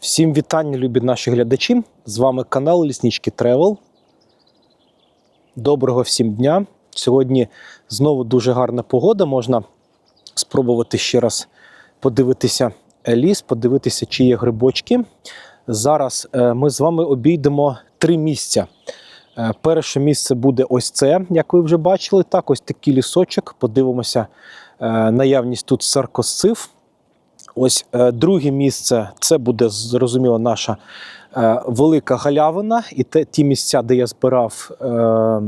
Всім вітання, любі наші глядачі. З вами канал Ліснички Тревел. Доброго всім дня. Сьогодні знову дуже гарна погода. Можна спробувати ще раз подивитися ліс, подивитися, чи є грибочки. Зараз е, ми з вами обійдемо три місця. Е, Перше місце буде ось це, як ви вже бачили. Так, ось такий лісочок. Подивимося е, наявність тут саркосцив. Ось е, друге місце це буде зрозуміло наша е, велика галявина, і те, ті місця, де я збирав е,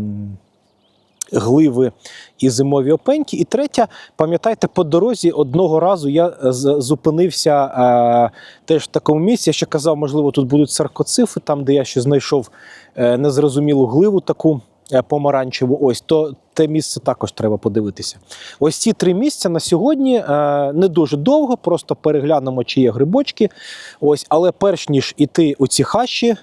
гливи і зимові опеньки. І третє, пам'ятаєте, по дорозі одного разу я е, зупинився е, теж в такому місці. Я ще казав, можливо, тут будуть саркоцифи, там, де я ще знайшов незрозумілу гливу таку. Е, Помаранчеву, ось то те місце також треба подивитися. Ось ці три місця на сьогодні е, не дуже довго, просто переглянемо, чи є грибочки. Ось, але перш ніж іти у ці хащі,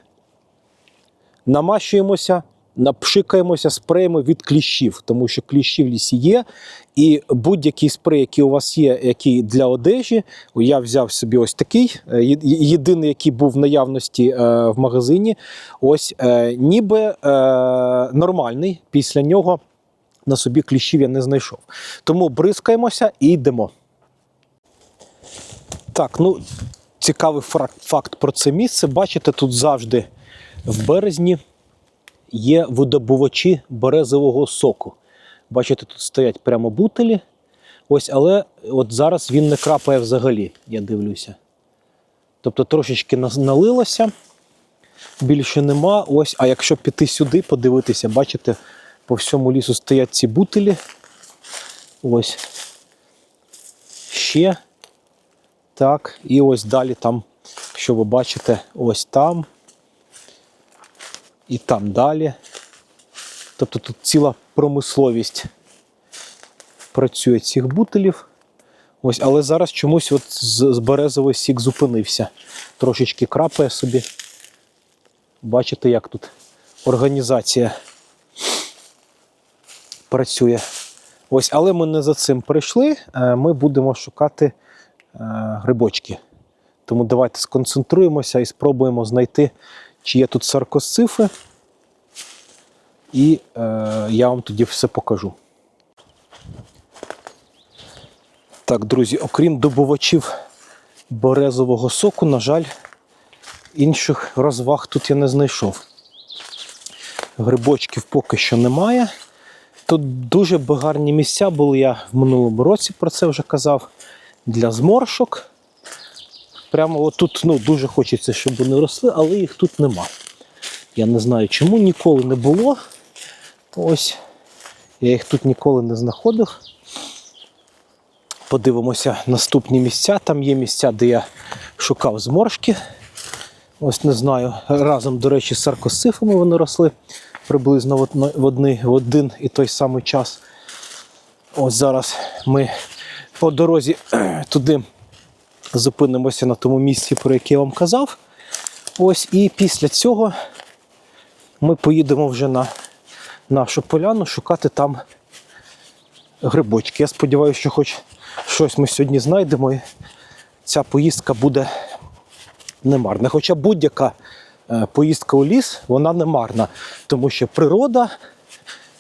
намащуємося, напшикаємося спреями від кліщів, тому що кліщі в лісі є. І будь-який спрей, який у вас є, який для одежі, я взяв собі ось такий. е, Єдиний, який був в наявності е, в магазині. Ось е, ніби нормальний. Після нього на собі кліщів я не знайшов. Тому бризкаємося і йдемо. Так, ну цікавий факт про це місце. Бачите, тут завжди в березні є видобувачі березового соку. Бачите, тут стоять прямо бутилі. Ось, але от зараз він не крапає взагалі, я дивлюся. Тобто трошечки налилося, більше нема. Ось, а якщо піти сюди, подивитися, бачите, по всьому лісу стоять ці бутилі. Ось. Ще. Так, і ось далі там, що ви бачите, ось там. І там далі. Тобто тут ціла промисловість працює цих бутилів. Ось, але зараз чомусь от з, з березовий сік зупинився. Трошечки крапає собі. Бачите, як тут організація працює. Ось, але ми не за цим прийшли. Е, Ми будемо шукати е, грибочки. Тому давайте сконцентруємося і спробуємо знайти, чи є тут саркосцифи. І е, я вам тоді все покажу. Так, друзі, окрім добувачів березового соку, на жаль, інших розваг тут я не знайшов. Грибочків поки що немає. Тут дуже гарні місця були, я в минулому році про це вже казав, для зморшок. Прямо отут ну, дуже хочеться, щоб вони росли, але їх тут нема. Я не знаю чому, ніколи не було. Ось. Я їх тут ніколи не знаходив. Подивимося наступні місця. Там є місця, де я шукав зморшки. Ось не знаю. Разом, до речі, з саркосифами вони росли приблизно в одни- в один і той самий час. Ось зараз ми по дорозі туди зупинимося на тому місці, про яке я вам казав. Ось і після цього ми поїдемо вже на нашу поляну шукати там грибочки. Я сподіваюся, що хоч щось ми сьогодні знайдемо, і ця поїздка буде не марна. Хоча будь-яка е, поїздка у ліс, вона не марна, тому що природа,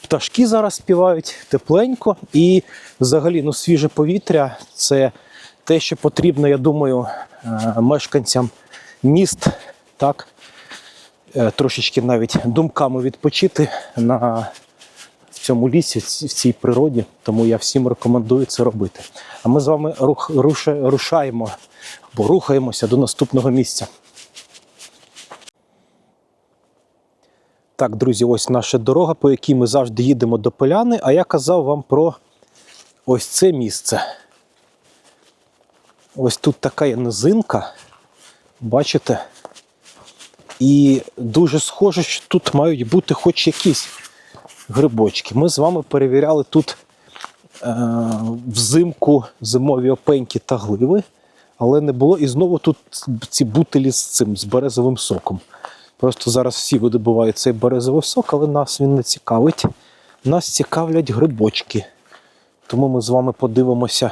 пташки зараз співають тепленько, і взагалі ну, свіже повітря це те, що потрібно, я думаю, е, мешканцям міст, так, е, трошечки навіть думками відпочити на в цьому лісі, в цій природі, тому я всім рекомендую це робити. А ми з вами рух, руша- рушаємо або рухаємося до наступного місця. Так, друзі, ось наша дорога, по якій ми завжди їдемо до поляни. А я казав вам про ось це місце. Ось тут така низинка. Бачите? І дуже схоже, що тут мають бути хоч якісь грибочки. Ми з вами перевіряли тут е, взимку зимові опеньки та гливи, але не було. І знову тут ці бутилі з цим, з березовим соком. Просто зараз всі видобувають цей березовий сок, але нас він не цікавить. Нас цікавлять грибочки. Тому ми з вами подивимося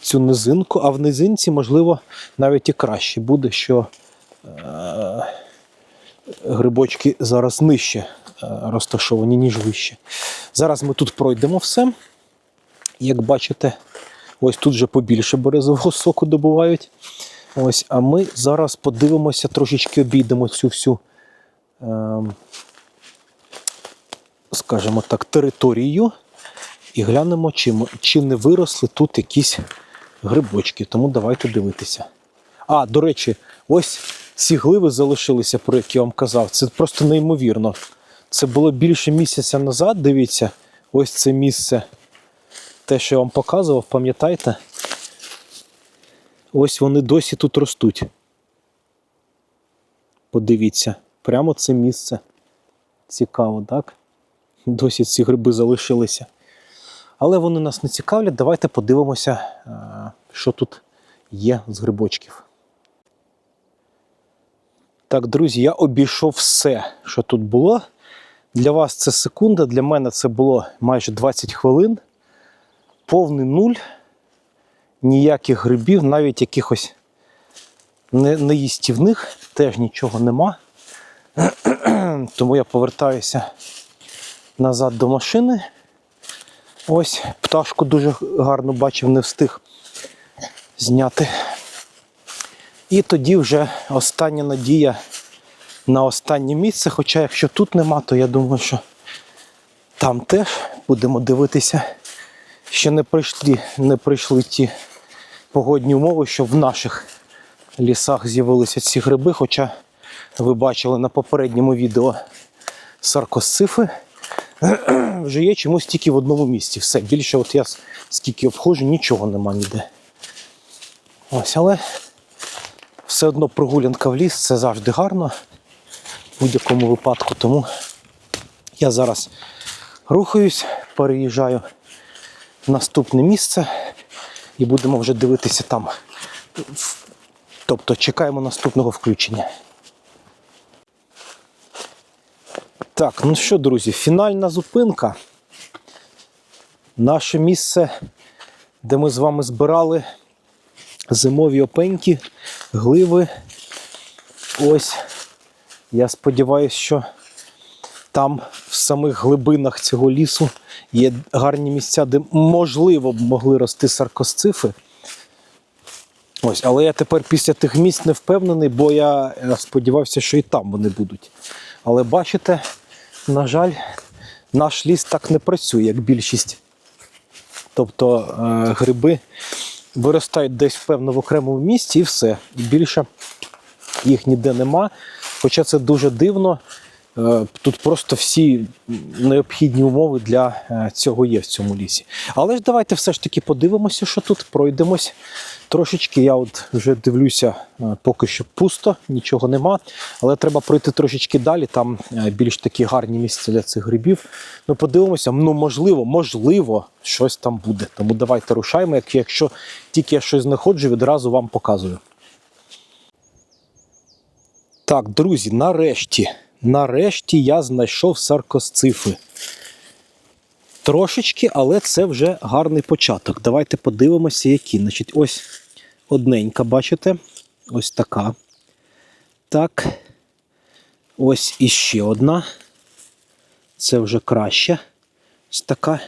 цю низинку, а в низинці, можливо, навіть і краще буде, що е, грибочки зараз нижче е, розташовані, ніж вище. Зараз ми тут пройдемо все. Як бачите, ось тут вже побільше березового соку добувають. Ось, а ми зараз подивимося, трошечки обійдемо цю всю, ем, скажімо так, територію і глянемо, чи, чи не виросли тут якісь грибочки. Тому давайте дивитися. А, до речі, ось ці гливи залишилися, про які я вам казав. Це просто неймовірно. Це було більше місяця назад. Дивіться, ось це місце. Те, що я вам показував, пам'ятаєте? Ось вони досі тут ростуть. Подивіться, прямо це місце. Цікаво, так? Досі ці гриби залишилися. Але вони нас не цікавлять. Давайте подивимося, е, що тут є з грибочків. Так, друзі, я обійшов все, що тут було. Для вас це секунда, для мене це було майже 20 хвилин. Повний нуль, ніяких грибів, навіть якихось неїстівних, теж нічого нема. Тому я повертаюся назад до машини. Ось пташку дуже гарно бачив, не встиг зняти. І тоді вже остання надія на останнє місце. Хоча якщо тут нема, то я думаю, що там теж будемо дивитися. Ще не прийшли, не прийшли ті погодні умови, що в наших лісах з'явилися ці гриби. Хоча ви бачили на попередньому відео саркосцифи. Вже є чомусь тільки в одному місці. Все, більше от я скільки обходжу, нічого нема ніде. Ось, але все одно прогулянка в ліс це завжди гарно в будь-якому випадку. Тому я зараз рухаюсь, переїжджаю в наступне місце і будемо вже дивитися там. Тобто чекаємо наступного включення. Так, ну що, друзі, фінальна зупинка. Наше місце, де ми з вами збирали зимові опеньки, гливи. Ось. Я сподіваюся, що там, в самих глибинах цього лісу, є гарні місця, де можливо б могли рости саркосцифи. Ось, але я тепер після тих місць не впевнений, бо я сподівався, що і там вони будуть. Але бачите, на жаль, наш ліс так не працює, як більшість. Тобто е, гриби виростають десь певно в окремому місці і все. Більше їх ніде нема. Хоча це дуже дивно. Е, Тут просто всі необхідні умови для е, цього є в цьому лісі. Але ж давайте все ж таки подивимося, що тут пройдемось. Трошечки я от вже дивлюся, е, поки що пусто, нічого нема. Але треба пройти трошечки далі. Там більш такі гарні місця для цих грибів. Ну, подивимося, ну можливо, можливо, щось там буде. Тому давайте рушаємо. Якщо тільки я щось знаходжу, відразу вам показую. Так, друзі, нарешті, нарешті я знайшов саркосцифи. Трошечки, але це вже гарний початок. Давайте подивимося, які. Значить, ось одненька, бачите? Ось така. Так. Ось іще одна. Це вже краще. Ось така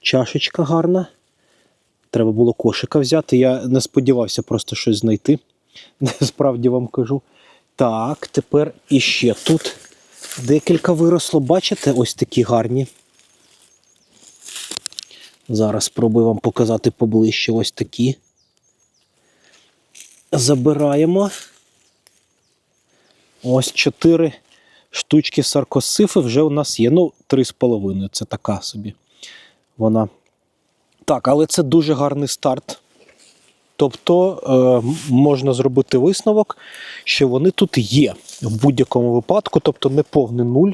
чашечка гарна. Треба було кошика взяти. Я не сподівався просто щось знайти. Справді вам кажу. Так, тепер іще тут декілька виросло. Бачите, ось такі гарні. Зараз спробую вам показати поближче ось такі. Забираємо. Ось чотири штучки саркосифи вже у нас є. Ну, три з половиною. Це така собі. Вона. Так, але це дуже гарний старт. Тобто е, можна зробити висновок, що вони тут є в будь-якому випадку, тобто не повний нуль.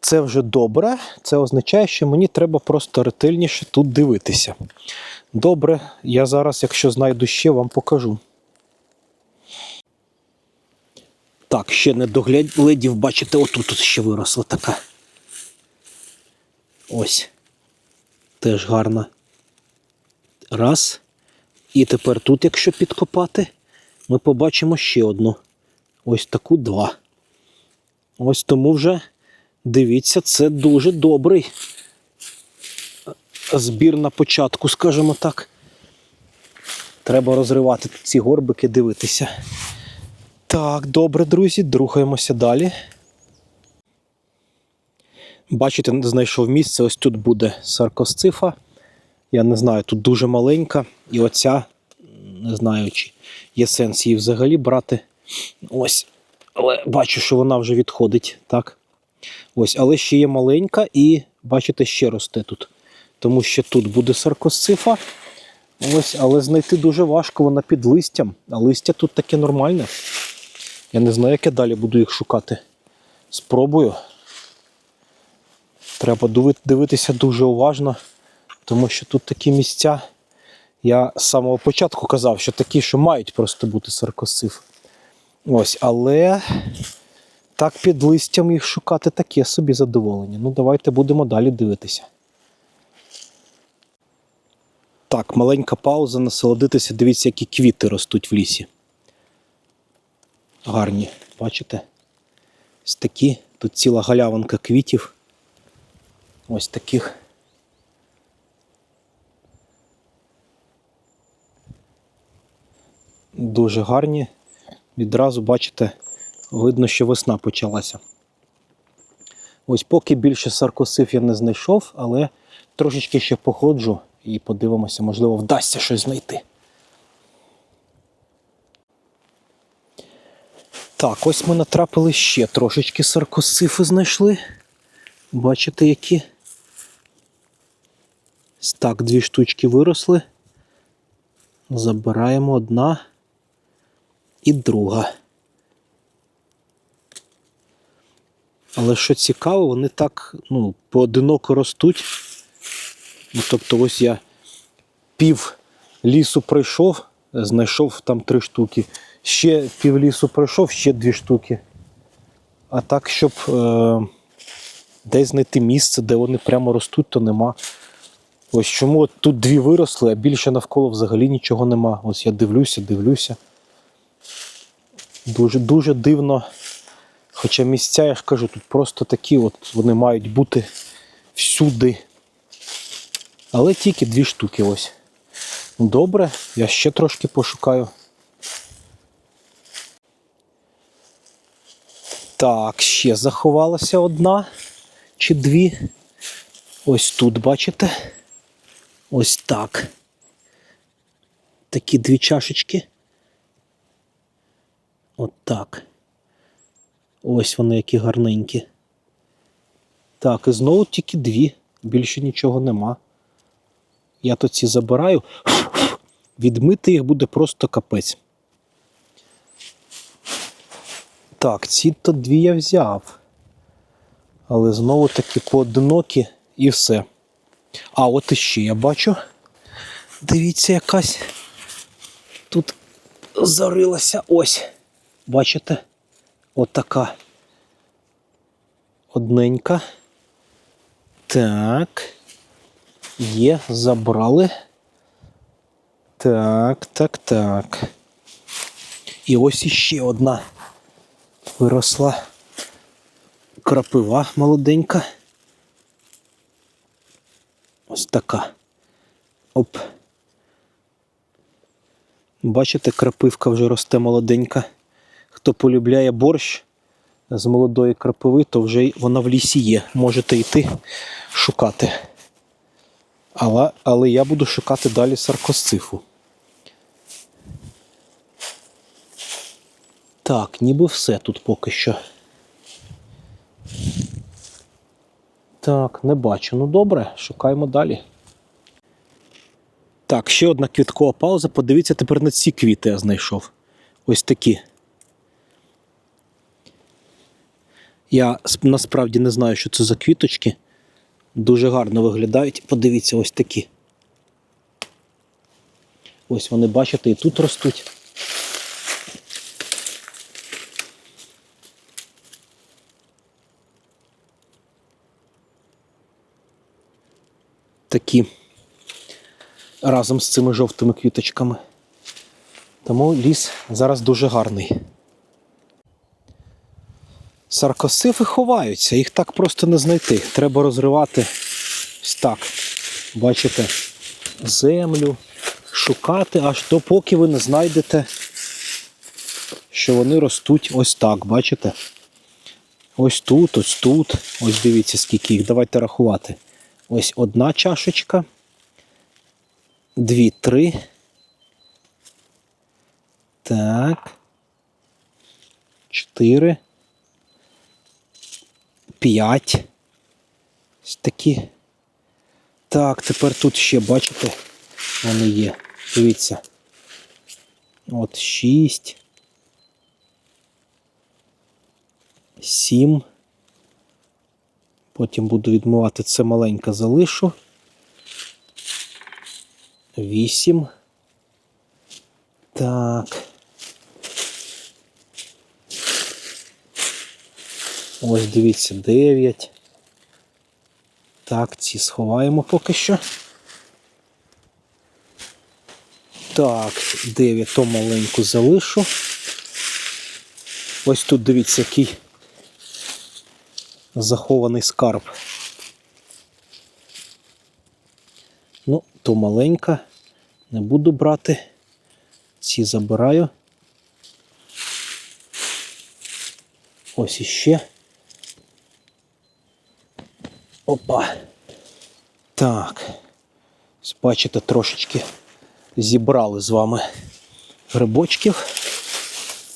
Це вже добре. Це означає, що мені треба просто ретельніше тут дивитися. Добре, я зараз, якщо знайду ще, вам покажу. Так, ще не доглядів, бачите, отут тут ще виросла така. Ось. Теж гарна. Раз. І тепер тут, якщо підкопати, ми побачимо ще одну. Ось таку два. Ось тому вже дивіться, це дуже добрий збір на початку, скажімо так. Треба розривати ці горбики, дивитися. Так, добре, друзі, рухаємося далі. Бачите, знайшов місце, ось тут буде саркосцифа. Я не знаю, тут дуже маленька. І оця, не знаю, чи є сенс її взагалі брати. Ось. Але бачу, що вона вже відходить. Так. Ось, але ще є маленька, і бачите, ще росте тут. Тому що тут буде саркосцифа. Ось, але знайти дуже важко, вона під листям. А листя тут таке нормальне. Я не знаю, як я далі буду їх шукати. Спробую. Треба дивитися дуже уважно, тому що тут такі місця. Я з самого початку казав, що такі, що мають просто бути саркосиф. Ось, але так під листям їх шукати таке собі задоволення. Ну, давайте будемо далі дивитися. Так, маленька пауза, насолодитися. Дивіться, які квіти ростуть в лісі. Гарні, бачите? Ось такі. Тут ціла галявинка квітів. Ось таких. Дуже гарні. Відразу бачите, видно, що весна почалася. Ось поки більше саркосиф я не знайшов, але трошечки ще походжу і подивимося, можливо, вдасться щось знайти. Так, ось ми натрапили ще трошечки саркосифи знайшли. Бачите, які? Так, дві штучки виросли. Забираємо одна і друга. Але що цікаво, вони так ну, поодиноко ростуть. Ну, тобто, ось я пів лісу пройшов, знайшов там три штуки. Ще пів лісу пройшов, ще дві штуки. А так, щоб е, десь знайти місце, де вони прямо ростуть, то нема. Ось чому от тут дві виросли, а більше навколо взагалі нічого нема. Ось я дивлюся, дивлюся. Дуже дуже дивно. Хоча місця, я ж кажу, тут просто такі, от вони мають бути всюди. Але тільки дві штуки ось. Добре, я ще трошки пошукаю. Так, ще заховалася одна чи дві. Ось тут, бачите? Ось так. Такі дві чашечки. От. Ось вони які гарненькі. Так, і знову тільки дві. Більше нічого нема. Я то ці забираю. Відмити їх буде просто капець. Так, ці то дві я взяв. Але знову таки поодинокі і все. А от іще я бачу. Дивіться, якась тут зарилася ось. Бачите? Отака. Одненька. Так. Є, забрали. Так, так, так. І ось іще одна виросла крапива молоденька. Ось така. Оп. Бачите, крапивка вже росте молоденька. Хто полюбляє борщ з молодої крапиви, то вже вона в лісі є. Можете йти шукати. Але, але я буду шукати далі саркосцифу. Так, ніби все тут поки що. Так, не бачу. Ну добре, шукаємо далі. Так, ще одна квіткова пауза. Подивіться тепер на ці квіти я знайшов. Ось такі. Я насправді не знаю, що це за квіточки. Дуже гарно виглядають. Подивіться, ось такі. Ось вони, бачите, і тут ростуть. Такі. разом з цими жовтими квіточками. Тому ліс зараз дуже гарний. Саркосифи ховаються, їх так просто не знайти. Треба розривати ось так. Бачите, землю, шукати аж допоки ви не знайдете, що вони ростуть ось так, бачите? Ось тут, ось тут. Ось дивіться, скільки їх. Давайте рахувати. Ось одна чашечка. Дві, три. Так. Чотири. П'ять. Ось такі. Так, тепер тут ще, бачите, вони є. Дивіться. От шість. Сім. Потім буду відмивати це маленьке залишу. Вісім. Так. Ось дивіться, 9. Так, ці сховаємо поки що. Так, 9 то маленьку залишу. Ось тут дивіться, який захований скарб. Ну, то маленька. Не буду брати. Ці забираю. Ось іще. Опа. Так. Бачите, трошечки зібрали з вами грибочків.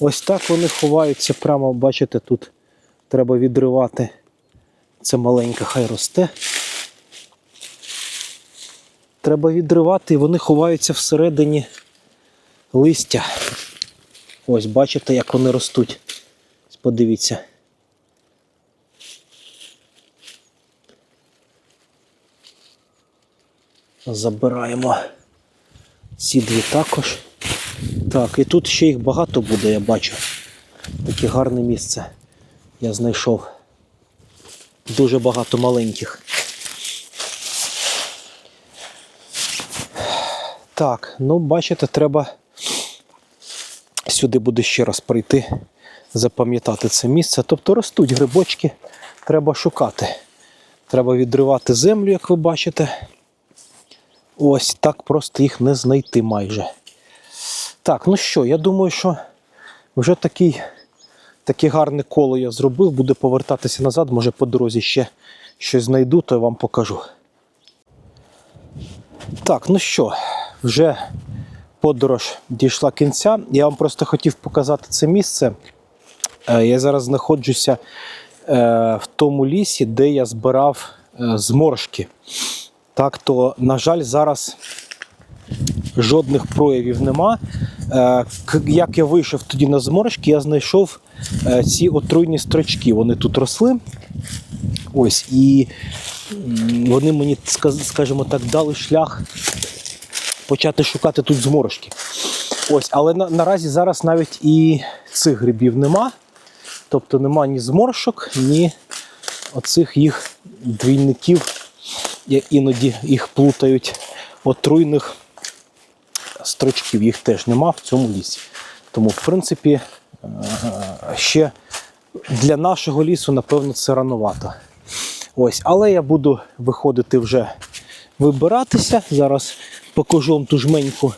Ось так вони ховаються прямо, бачите, тут треба відривати. Це маленька, хай росте. Треба відривати, і вони ховаються всередині листя. Ось, бачите, як вони ростуть. Подивіться. Забираємо ці дві також. Так, і тут ще їх багато буде, я бачу. Таке гарне місце я знайшов. Дуже багато маленьких. Так, ну бачите, треба сюди буде ще раз прийти, запам'ятати це місце. Тобто ростуть грибочки, треба шукати. Треба відривати землю, як ви бачите. Ось так просто їх не знайти майже. Так, ну що, я думаю, що вже такий, таке гарне коло я зробив, буду повертатися назад, може по дорозі ще щось знайду, то я вам покажу. Так, ну що, вже подорож дійшла кінця. Я вам просто хотів показати це місце. Е, Я зараз знаходжуся е, в тому лісі, де я збирав е, зморшки. Так, то, на жаль, зараз жодних проявів нема. Е, Як я вийшов тоді на зморшки, я знайшов е, ці отруйні строчки. Вони тут росли. Ось, і вони мені, скажімо так, дали шлях почати шукати тут зморшки. Ось, але на, наразі зараз навіть і цих грибів нема. Тобто нема ні зморшок, ні оцих їх двійників. Іноді їх плутають отруйних строчків. Їх теж нема в цьому лісі. Тому, в принципі, е, ще для нашого лісу, напевно, це рановато. Ось, але я буду виходити вже вибиратися. Зараз покажу вам ту жменьку,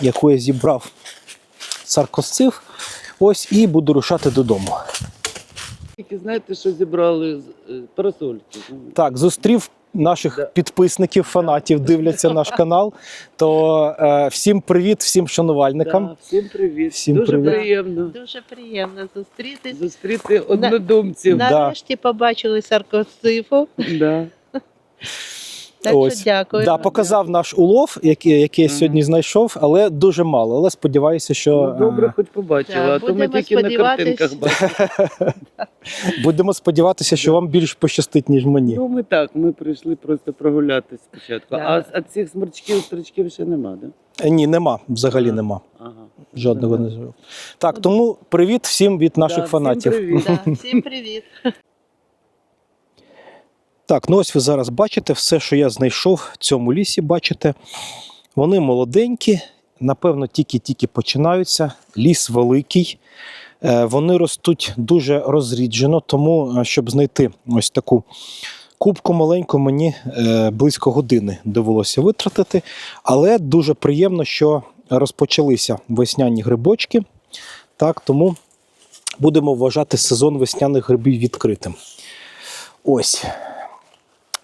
яку я зібрав саркосцив. Ось і буду рушати додому. Тільки знаєте, що зібрали з- е, парасольки. Так, зустрів наших Да. підписників, фанатів, дивляться наш канал. То е, всім привіт, всім шанувальникам. Да, всім привіт. Всім Дуже привіт. приємно Дуже приємно зустрітись. зустріти однодумців. Да. Нарешті побачили саркосифу. Да. Так Ось. що дякую. Да, показав наш улов, який, який я Мгм. сьогодні знайшов, але дуже мало. Але сподіваюся, що Ну, добре, е, хоч побачила, Да, а то ми будемо тільки на сподіватись. картинках бачили. будемо сподіватися, що вам більш пощастить, ніж мені. Ну, ми так, ми прийшли просто прогулятись спочатку. Да. А, а цих сморчків, строчків ще нема, да? Е, Ні, нема, взагалі нема. Ага. Жодного не зробив. Так, тому привіт всім від наших Да, всім фанатів. привіт. Да, всім привіт. Так, ну ось ви зараз бачите все, що я знайшов в цьому лісі. Бачите. Вони молоденькі, напевно, тільки-тільки починаються. Ліс великий. Е, Вони ростуть дуже розріджено, тому е, щоб знайти ось таку кубку маленьку, мені е, близько години довелося витратити. Але дуже приємно, що розпочалися весняні грибочки. Так, тому будемо вважати сезон весняних грибів відкритим. Ось.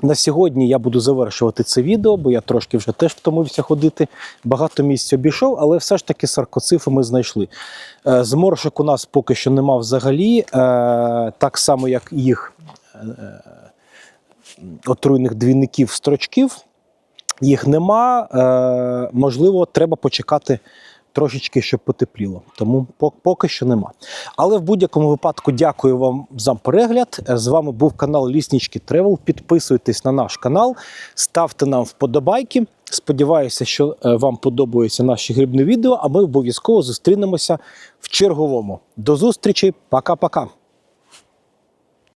На сьогодні я буду завершувати це відео, бо я трошки вже теж втомився ходити. Багато місць обійшов, але все ж таки саркоцифи ми знайшли. Е, Зморшок у нас поки що нема взагалі, е, так само, як їх е, отруйних двійників строчків. Їх нема. Можливо, треба почекати трошечки, щоб потепліло. Тому поки що нема. Але в будь-якому випадку дякую вам за перегляд. З вами був канал Ліснічки Тревел. Підписуйтесь на наш канал, ставте нам вподобайки. Сподіваюся, що е, вам подобаються наші грибні відео, а ми обов'язково зустрінемося в черговому. До зустрічі, пока-пока.